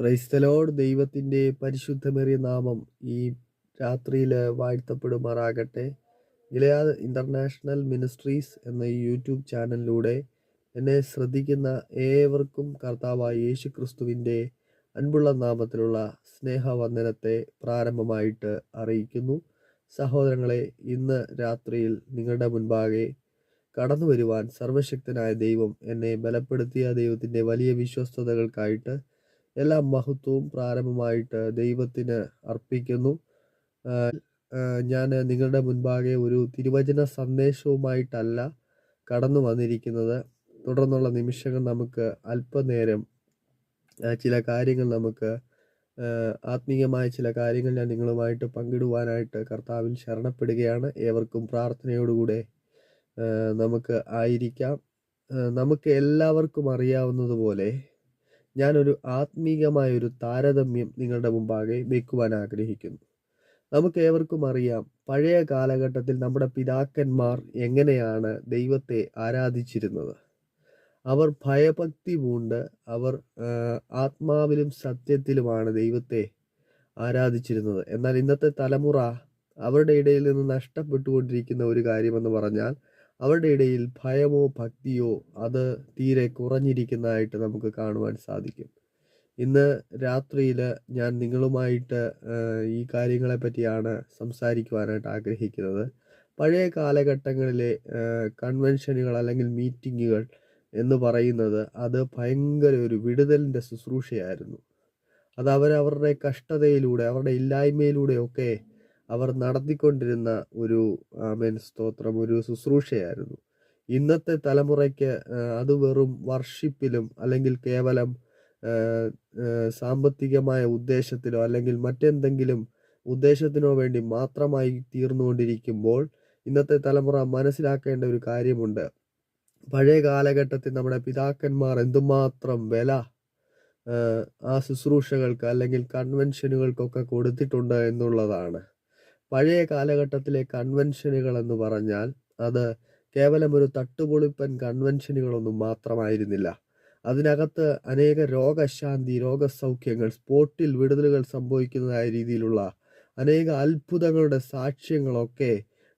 ക്രൈസ്തലോട് ദൈവത്തിന്റെ പരിശുദ്ധമേറിയ നാമം ഈ രാത്രിയിൽ വാഴ്ത്തപ്പെടുമാറാകട്ടെ. ഗിലയാദ് ഇന്റർനാഷണൽ മിനിസ്ട്രീസ് എന്ന ഈ യൂട്യൂബ് ചാനലിലൂടെ എന്നെ ശ്രദ്ധിക്കുന്ന ഏവർക്കും കർത്താവായ യേശു ക്രിസ്തുവിന്റെ അൻപുള്ള നാമത്തിലുള്ള സ്നേഹവന്ദനത്തെ പ്രാരംഭമായിട്ട് അറിയിക്കുന്നു. സഹോദരങ്ങളെ ഇന്ന് രാത്രിയിൽ നിങ്ങളുടെ മുൻപാകെ കടന്നു വരുവാൻ സർവശക്തനായ ദൈവം എന്നെ ബലപ്പെടുത്തിയ ദൈവത്തിന്റെ വലിയ വിശ്വസ്തതകൾക്കായിട്ട് എല്ലാ മഹത്വവും പ്രാരംഭമായിട്ട് ദൈവത്തിന് അർപ്പിക്കുന്നു. ഞാൻ നിങ്ങളുടെ മുൻപാകെ ഒരു തിരുവചന സന്ദേശവുമായിട്ടല്ല കടന്നു വന്നിരിക്കുന്നത്. തുടർന്നുള്ള നിമിഷങ്ങൾ നമുക്ക് അല്പനേരം ചില കാര്യങ്ങൾ നമുക്ക് ആത്മീയമായ ചില കാര്യങ്ങൾ ഞാൻ നിങ്ങളുമായിട്ട് പങ്കിടുവാനായിട്ട് കർത്താവിൽ ശരണപ്പെടുകയാണ്. ഏവർക്കും പ്രാർത്ഥനയോടുകൂടെ നമുക്ക് ആയിരിക്കാം. നമുക്ക് എല്ലാവർക്കും അറിയാവുന്നതുപോലെ ഞാനൊരു ആത്മീകമായ ഒരു താരതമ്യം നിങ്ങളുടെ മുമ്പാകെ വെക്കുവാൻ ആഗ്രഹിക്കുന്നു. നമുക്കേവർക്കും അറിയാം പഴയ കാലഘട്ടത്തിൽ നമ്മുടെ പിതാക്കന്മാർ എങ്ങനെയാണ് ദൈവത്തെ ആരാധിച്ചിരുന്നത്. അവർ ഭയഭക്തി പൂണ്ട് അവർ ആത്മാവിലും സത്യത്തിലുമാണ് ദൈവത്തെ ആരാധിച്ചിരുന്നത്. എന്നാൽ ഇന്നത്തെ തലമുറ അവരുടെ ഇടയിൽ നിന്ന് നഷ്ടപ്പെട്ടുകൊണ്ടിരിക്കുന്ന ഒരു കാര്യമെന്ന് പറഞ്ഞാൽ അവരുടെ ഇടയിൽ ഭയമോ ഭക്തിയോ അത് തീരെ കുറഞ്ഞിരിക്കുന്നതായിട്ട് നമുക്ക് കാണുവാൻ സാധിക്കും. ഇന്ന് രാത്രിയിൽ ഞാൻ നിങ്ങളുമായിട്ട് ഈ കാര്യങ്ങളെ പറ്റിയാണ് സംസാരിക്കുവാനായിട്ട് ആഗ്രഹിക്കുന്നത്. പഴയ കാലഘട്ടങ്ങളിലെ കൺവെൻഷനുകൾ അല്ലെങ്കിൽ മീറ്റിങ്ങുകൾ എന്ന് പറയുന്നത് അത് ഭയങ്കര ഒരു വിടുതലിന്റെ ശുശ്രൂഷയായിരുന്നു. അത് അവരവരുടെ കഷ്ടതയിലൂടെ അവരുടെ ഇല്ലായ്മയിലൂടെയൊക്കെ അവർ നടത്തിക്കൊണ്ടിരുന്ന ഒരു ആമേൻ സ്തോത്രം ഒരു ശുശ്രൂഷയായിരുന്നു. ഇന്നത്തെ തലമുറയ്ക്ക് അത് വെറും വർഷിപ്പിലും അല്ലെങ്കിൽ കേവലം സാമ്പത്തികമായ ഉദ്ദേശത്തിലോ അല്ലെങ്കിൽ മറ്റെന്തെങ്കിലും ഉദ്ദേശത്തിനോ വേണ്ടി മാത്രമായി തീർന്നുകൊണ്ടിരിക്കുമ്പോൾ ഇന്നത്തെ തലമുറ മനസ്സിലാക്കേണ്ട ഒരു കാര്യമുണ്ട്. പഴയ കാലഘട്ടത്തിൽ നമ്മുടെ പിതാക്കന്മാർ എന്തുമാത്രം വില ആ ശുശ്രൂഷകൾക്ക് അല്ലെങ്കിൽ കൺവെൻഷനുകൾക്കൊക്കെ കൊടുത്തിട്ടുണ്ട് എന്നുള്ളതാണ്. പഴയ കാലഘട്ടത്തിലെ കൺവെൻഷനുകൾ എന്ന് പറഞ്ഞാൽ അത് കേവലം ഒരു തട്ടുപൊളിപ്പൻ കൺവെൻഷനുകളൊന്നും മാത്രമായിരുന്നില്ല. അതിനകത്ത് അനേക രോഗശാന്തി രോഗസൗഖ്യങ്ങൾ സ്പോട്ടിൽ വിടുതലുകൾ സംഭവിക്കുന്നതായ രീതിയിലുള്ള അനേക അത്ഭുതങ്ങളുടെ സാക്ഷ്യങ്ങളൊക്കെ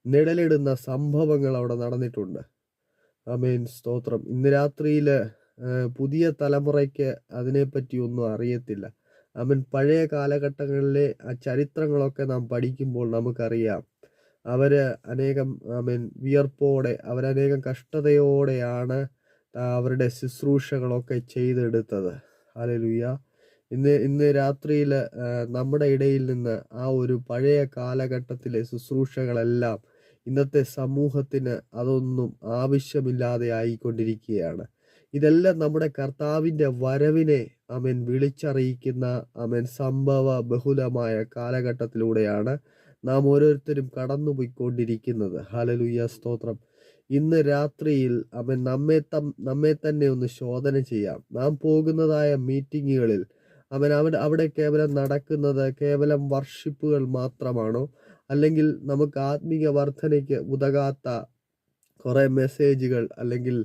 നിഴലിടുന്ന സംഭവങ്ങൾ അവിടെ നടന്നിട്ടുണ്ട്. ആമേൻ. സ്തോത്രം. ഇന്ന് രാത്രിയിൽ പുതിയ തലമുറയ്ക്ക് അതിനെപ്പറ്റി ഒന്നും അറിയത്തില്ല. അവൻ പഴയ കാലഘട്ടങ്ങളിലെ ആ ചരിത്രങ്ങളൊക്കെ നാം പഠിക്കുമ്പോൾ നമുക്കറിയാം. അവർ അനേകം ആമേൻ വിയർപ്പോടെ അവരനേകം കഷ്ടതയോടെയാണ് അവരുടെ ശുശ്രൂഷകളൊക്കെ ചെയ്തെടുത്തത്. ഹല്ലേലൂയ. ഇന്ന് ഇന്ന് രാത്രിയിൽ നമ്മുടെ ഇടയിൽ നിന്ന് ആ ഒരു പഴയ കാലഘട്ടത്തിലെ ശുശ്രൂഷകളെല്ലാം ഇന്നത്തെ സമൂഹത്തിന് അതൊന്നും ആവശ്യമില്ലാതെ ആയിക്കൊണ്ടിരിക്കുകയാണ്. ഇതെല്ലാം നമ്മുടെ കർത്താവിന്റെ വരവിനെ അമൻ വിളിച്ചറിയിക്കുന്ന അമൻ സംഭവ ബഹുലമായ കാലഘട്ടത്തിലൂടെയാണ് നാം ഓരോരുത്തരും കടന്നുപോയിക്കൊണ്ടിരിക്കുന്നത്. ഹലലുയ്യ സ്തോത്രം. ഇന്ന് രാത്രിയിൽ അവൻ നമ്മെ തം നമ്മെ തന്നെ ഒന്ന് ശോധന ചെയ്യാം. നാം പോകുന്നതായ മീറ്റിങ്ങുകളിൽ അവൻ അവിടെ അവിടെ കേവലം നടക്കുന്നത് കേവലം വർഷിപ്പുകൾ മാത്രമാണോ? അല്ലെങ്കിൽ നമുക്ക് ആത്മീയ വർധനയ്ക്ക് ഉതകാത്ത കുറേ മെസ്സേജുകൾ അല്ലെങ്കിൽ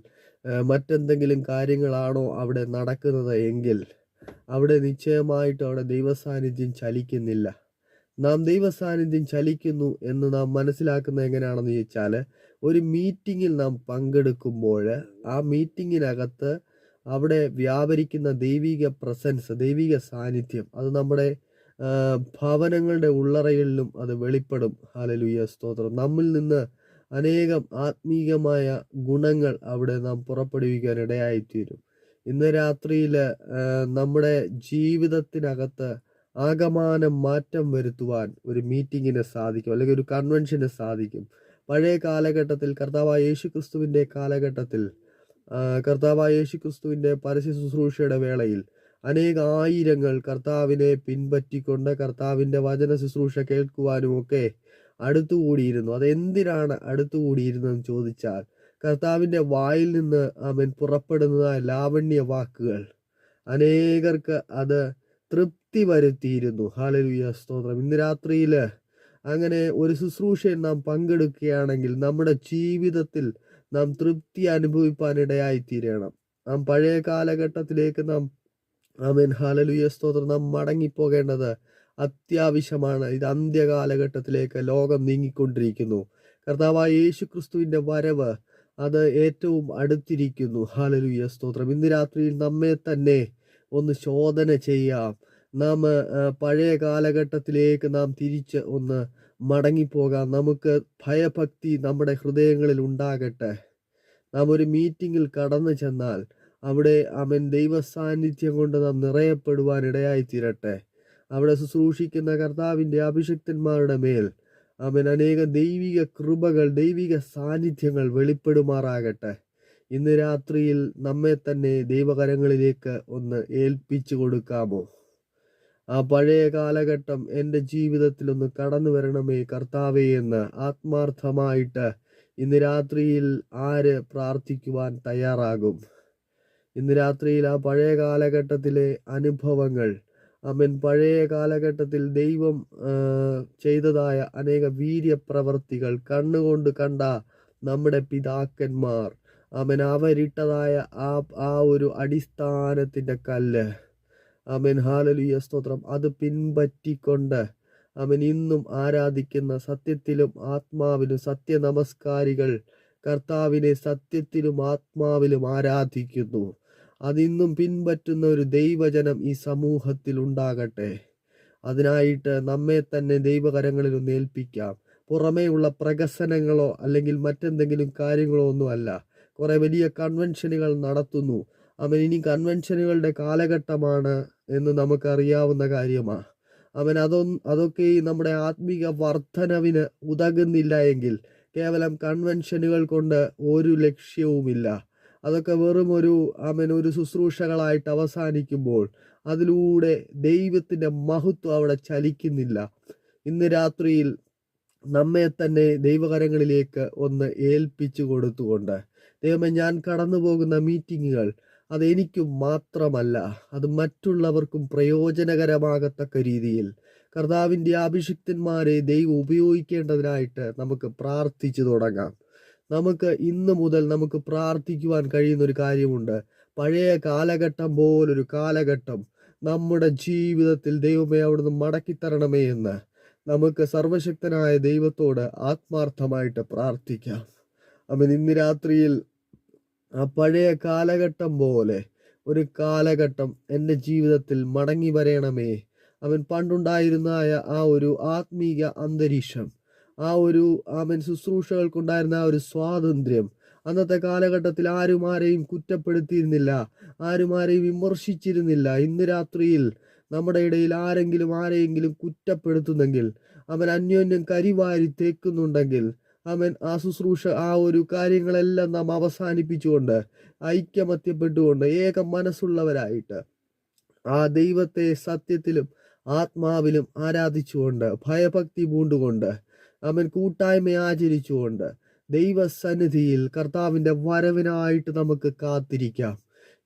മറ്റെന്തെങ്കിലും കാര്യങ്ങളാണോ അവിടെ നടക്കുന്നത് എങ്കിൽ അവിടെ നിശ്ചയമായിട്ടും അവിടെ ദൈവസാന്നിധ്യം ചലിക്കുന്നില്ല. നാം ദൈവസാന്നിധ്യം ചലിക്കുന്നു എന്ന് നാം മനസ്സിലാക്കുന്നത് എങ്ങനെയാണെന്ന് ചോദിച്ചാൽ ഒരു മീറ്റിങ്ങിൽ നാം പങ്കെടുക്കുമ്പോൾ ആ മീറ്റിങ്ങിനകത്ത് അവിടെ വ്യാപരിക്കുന്ന ദൈവിക പ്രസൻസ് ദൈവിക സാന്നിധ്യം അത് നമ്മുടെ ഭവനങ്ങളുടെ ഉള്ളറകളിലും അത് വെളിപ്പെടും. ഹാലലുയ സ്തോത്രം. നമ്മിൽ നിന്ന് അനേകം ആത്മീയമായ ഗുണങ്ങൾ അവിടെ നാം പുറപ്പെടുവിക്കാൻ ഇടയായിത്തീരും. ഇന്ന് രാത്രിയിൽ നമ്മുടെ ജീവിതത്തിനകത്ത് ആകമാനം മാറ്റം വരുത്തുവാൻ ഒരു മീറ്റിങ്ങിന് സാധിക്കും അല്ലെങ്കിൽ ഒരു കൺവെൻഷന് സാധിക്കും. പഴയ കാലഘട്ടത്തിൽ കർത്താവായ യേശു ക്രിസ്തുവിന്റെ കാലഘട്ടത്തിൽ കർത്താവായ യേശു ക്രിസ്തുവിന്റെ പരസ്യ ശുശ്രൂഷയുടെ വേളയിൽ അനേക ആയിരങ്ങൾ കർത്താവിനെ പിൻപറ്റിക്കൊണ്ട് കർത്താവിന്റെ വചന ശുശ്രൂഷ കേൾക്കുവാനും ഒക്കെ അടുത്തുകൂടിയിരുന്നു. അതെന്തിനാണ് അടുത്തുകൂടിയിരുന്നതെന്ന് ചോദിച്ചാൽ കർത്താവിന്റെ വായിൽ നിന്ന് അവൻ പുറപ്പെടുന്ന ലാവണ്യ വാക്കുകൾ. അനേകർക്ക് അത് തൃപ്തി വരുത്തിയിരുന്നു. ഹാലലുയ സ്തോത്രം. ഇന്ന് രാത്രിയിൽ അങ്ങനെ ഒരു ശുശ്രൂഷയിൽ നാം പങ്കെടുക്കുകയാണെങ്കിൽ നമ്മുടെ ജീവിതത്തിൽ നാം തൃപ്തി അനുഭവിപ്പാൻ ഇടയായി തീരണം നാം പഴയ കാലഘട്ടത്തിലേക്ക് നാം ആമേൻ. ഹാലലുയ സ്തോത്രം. നാം മടങ്ങിപ്പോകേണ്ടത് അത്യാവശ്യമാണ്. ഇത് അന്ത്യകാലഘട്ടത്തിലേക്ക് ലോകം നീങ്ങിക്കൊണ്ടിരിക്കുന്നു. കർത്താവായ യേശു ക്രിസ്തുവിന്റെ വരവ് അത് ഏറ്റവും അടുത്തിരിക്കുന്നു. ഹാലലുയ സ്തോത്രം. ഇന്ന് രാത്രിയിൽ നമ്മെ തന്നെ ഒന്ന് ശോധന ചെയ്യാം. നാം പഴയ കാലഘട്ടത്തിലേക്ക് നാം തിരിച്ച് ഒന്ന് മടങ്ങിപ്പോകാം. നമുക്ക് ഭയഭക്തി നമ്മുടെ ഹൃദയങ്ങളിൽ ഉണ്ടാകട്ടെ. നാം ഒരു മീറ്റിങ്ങിൽ കടന്നു ചെന്നാൽ അവിടെ അവൻ ദൈവ സാന്നിധ്യം കൊണ്ട് നാം നിറയപ്പെടുവാൻ ഇടയായി തീരട്ടെ അവിടെ ശുശ്രൂഷിക്കുന്ന കർത്താവിന്റെ അഭിഷക്തന്മാരുടെ മേൽ അവൻ അനേക ദൈവിക കൃപകൾ ദൈവിക സാന്നിധ്യങ്ങൾ വെളിപ്പെടുമാറാകട്ടെ. ഇന്ന് രാത്രിയിൽ നമ്മെ തന്നെ ദൈവകരങ്ങളിലേക്ക് ഒന്ന് ഏൽപ്പിച്ചു കൊടുക്കാമോ? ആ പഴയ കാലഘട്ടം എന്റെ ജീവിതത്തിൽ ഒന്ന് കടന്നു വരണമേ കർത്താവേ എന്ന് ആത്മാർത്ഥമായിട്ട് ഇന്ന് രാത്രിയിൽ ആര് പ്രാർത്ഥിക്കുവാൻ തയ്യാറാകും? ഇന്ന് രാത്രിയിൽ ആ പഴയ കാലഘട്ടത്തിലെ അനുഭവങ്ങൾ അമൻ പഴയ കാലഘട്ടത്തിൽ ദൈവം ചെയ്തതായ അനേക വീര്യപ്രവർത്തികൾ കണ്ണുകൊണ്ട് കണ്ട നമ്മുടെ പിതാക്കന്മാർ. അവൻ അവരിട്ടതായ ആ ആ ഒരു അടിസ്ഥാനത്തിന്റെ കല്ല്. അവൻ ഹാലലുയ സ്തോത്രം. അത് പിൻപറ്റിക്കൊണ്ട് അവൻ ഇന്നും ആരാധിക്കുന്ന സത്യത്തിലും ആത്മാവിലും സത്യ നമസ്കാരികൾ കർത്താവിനെ സത്യത്തിലും ആത്മാവിലും ആരാധിക്കുന്നു. അതിന്നും പിൻപറ്റുന്ന ഒരു ദൈവജനം ഈ സമൂഹത്തിൽ ഉണ്ടാകട്ടെ. അതിനായിട്ട് നമ്മെ തന്നെ ദൈവകരങ്ങളിൽ ഒന്ന് ഏൽപ്പിക്കാം. പുറമേയുള്ള പ്രകസനങ്ങളോ അല്ലെങ്കിൽ മറ്റെന്തെങ്കിലും കാര്യങ്ങളോ ഒന്നുമല്ല. കുറെ വലിയ കൺവെൻഷനുകൾ നടത്തുന്നു. അവൻ ഇനി കൺവെൻഷനുകളുടെ കാലഘട്ടമാണ് എന്ന് നമുക്കറിയാവുന്ന കാര്യമാണ് അവൻ അതൊ അതൊക്കെ ഈ നമ്മുടെ ആത്മീക വർധനവിന് ഉതകുന്നില്ല എങ്കിൽ കേവലം കൺവെൻഷനുകൾ കൊണ്ട് ഒരു ലക്ഷ്യവുമില്ല. അതൊക്കെ വെറും ഒരു അവൻ ഒരു ശുശ്രൂഷകളായിട്ട് അവസാനിക്കുമ്പോൾ അതിലൂടെ ദൈവത്തിന്റെ മഹത്വം അവിടെ ചലിക്കുന്നില്ല. ഇന്ന് രാത്രിയിൽ നമ്മെ തന്നെ ദൈവകരങ്ങളിലേക്ക് ഒന്ന് ഏൽപ്പിച്ചു കൊടുത്തുകൊണ്ട്. ദൈവമേ ഞാൻ കടന്നു പോകുന്ന മീറ്റിങ്ങുകൾ അത് എനിക്ക് മാത്രമല്ല അത് മറ്റുള്ളവർക്കും പ്രയോജനകരമാകത്തക്ക രീതിയിൽ. കർത്താവിന്റെ അഭിഷിക്തന്മാരെ ദൈവം ഉപയോഗിക്കേണ്ടതിനായിട്ട് നമുക്ക് പ്രാർത്ഥിച്ചു തുടങ്ങാം. നമുക്ക് ഇന്ന് മുതൽ നമുക്ക് പ്രാർത്ഥിക്കുവാൻ കഴിയുന്ന ഒരു കാര്യമുണ്ട്. പഴയ കാലഘട്ടം പോലൊരു കാലഘട്ടം നമ്മുടെ ജീവിതത്തിൽ ദൈവമേ അവിടുന്ന് മടക്കിത്തരണമേ എന്ന് നമുക്ക് സർവശക്തനായ ദൈവത്തോട് ആത്മാർത്ഥമായിട്ട് പ്രാർത്ഥിക്കാം. അവൻ ഇന്ന് രാത്രിയിൽ ആ പഴയ കാലഘട്ടം പോലെ ഒരു കാലഘട്ടം എന്റെ ജീവിതത്തിൽ മടങ്ങി വരയണമേ അവൻ പണ്ടുണ്ടായിരുന്നായ ആ ഒരു ആത്മീയ അന്തരീക്ഷം ആ ഒരു ആമൻ ശുശ്രൂഷകൾക്കുണ്ടായിരുന്ന ആ ഒരു സ്വാതന്ത്ര്യം. അന്നത്തെ കാലഘട്ടത്തിൽ ആരും ആരെയും കുറ്റപ്പെടുത്തിയിരുന്നില്ല. ആരും ആരെയും വിമർശിച്ചിരുന്നില്ല. ഇന്ന് രാത്രിയിൽ നമ്മുടെ ഇടയിൽ ആരെങ്കിലും ആരെയെങ്കിലും കുറ്റപ്പെടുത്തുന്നെങ്കിൽ അവൻ അന്യോന്യം കരിവാരി തേക്കുന്നുണ്ടെങ്കിൽ അവൻ ആ ശുശ്രൂഷ ആ ഒരു കാര്യങ്ങളെല്ലാം നാം അവസാനിപ്പിച്ചുകൊണ്ട് ഐക്യമത്യപ്പെട്ടുകൊണ്ട് ഏക മനസ്സുള്ളവരായിട്ട് ആ ദൈവത്തെ സത്യത്തിലും ആത്മാവിലും ആരാധിച്ചുകൊണ്ട് ഭയഭക്തി പൂണ്ടുകൊണ്ട് അവൻ കൂട്ടായ്മ ആചരിച്ചുകൊണ്ട് ദൈവസന്നിധിയിൽ കർത്താവിന്റെ വരവിനായിട്ട് നമുക്ക് കാത്തിരിക്കാം.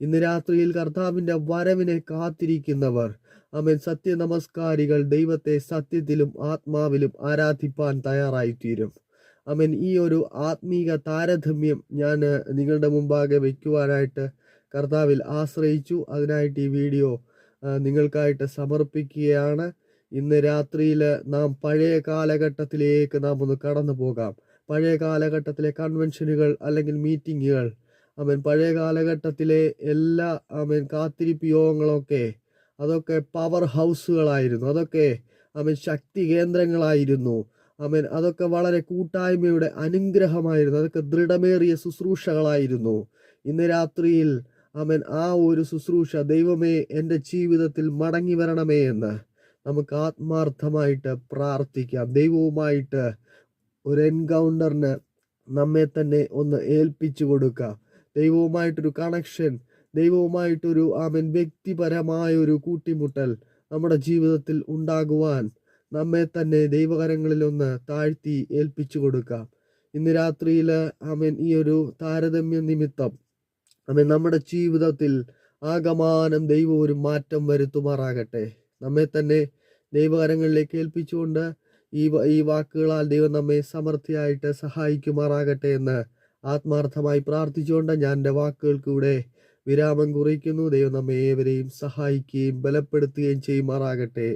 ഇന്ന് രാത്രിയിൽ കർത്താവിന്റെ വരവിനെ കാത്തിരിക്കുന്നവർ അവൻ സത്യനമസ്കാരികൾ ദൈവത്തെ സത്യത്തിലും ആത്മാവിലും ആരാധിപ്പാൻ തയ്യാറായിത്തീരും. അവൻ ഈ ഒരു ആത്മീക താരതമ്യം ഞാൻ നിങ്ങളുടെ മുമ്പാകെ വയ്ക്കുവാനായിട്ട് കർത്താവിൽ ആശ്രയിച്ചു. അതിനായിട്ട് ഈ വീഡിയോ നിങ്ങൾക്കായിട്ട് സമർപ്പിക്കുകയാണ്. ഇന്ന് രാത്രിയിൽ നാം പഴയ കാലഘട്ടത്തിലേക്ക് നാം ഒന്ന് കടന്നു പോകാം. പഴയ കാലഘട്ടത്തിലെ കൺവെൻഷനുകൾ അല്ലെങ്കിൽ മീറ്റിങ്ങുകൾ അവൻ പഴയ കാലഘട്ടത്തിലെ എല്ലാ അവൻ കാത്തിരിപ്പ് യോഗങ്ങളൊക്കെ അതൊക്കെ പവർ ഹൗസുകളായിരുന്നു അതൊക്കെ അവൻ ശക്തി കേന്ദ്രങ്ങളായിരുന്നു. അവൻ അതൊക്കെ വളരെ കൂട്ടായ്മയുടെ അനുഗ്രഹമായിരുന്നു. അതൊക്കെ ദൃഢമേറിയ ശുശ്രൂഷകളായിരുന്നു. ഇന്ന് രാത്രിയിൽ അവൻ ആ ഒരു ശുശ്രൂഷ ദൈവമേ എന്റെ ജീവിതത്തിൽ മടങ്ങി വരണമേ എന്ന്. നമുക്ക് ആത്മാർത്ഥമായിട്ട് പ്രാർത്ഥിക്കാം. ദൈവവുമായിട്ട് ഒരു എൻകൗണ്ടറിന് നമ്മെ തന്നെ ഒന്ന് ഏൽപ്പിച്ചു കൊടുക്കാം. ദൈവവുമായിട്ടൊരു കണക്ഷൻ ദൈവവുമായിട്ടൊരു ആമൻ വ്യക്തിപരമായ ഒരു കൂട്ടിമുട്ടൽ നമ്മുടെ ജീവിതത്തിൽ ഉണ്ടാകുവാൻ നമ്മെ തന്നെ ദൈവകരങ്ങളിൽ ഒന്ന് താഴ്ത്തി ഏൽപ്പിച്ചു കൊടുക്കാം. ഇന്ന് രാത്രിയിൽ ആമൻ ഈ ഒരു താരതമ്യ നിമിത്തം ആമൻ നമ്മുടെ ജീവിതത്തിൽ ആകമാനം ദൈവം ഒരു മാറ്റം വരുത്തുമാറാകട്ടെ. നമ്മെ തന്നെ ദൈവകരങ്ങളിലേക്ക് ഏൽപ്പിച്ചുകൊണ്ട് ഈ ഈ വാക്കുകളാൽ ദൈവം നമ്മെ സമൃദ്ധിയായിട്ട് സഹായിക്കുമാറാകട്ടെ എന്ന് ആത്മാർത്ഥമായി പ്രാർത്ഥിച്ചുകൊണ്ട് ഞാൻ എന്റെ വാക്കുകൾക്കൂടെ വിരാമം കുറിക്കുന്നു. ദൈവം നമ്മെ ഏവരെയും സഹായിക്കുകയും ബലപ്പെടുത്തുകയും ചെയ്യുമാറാകട്ടെ.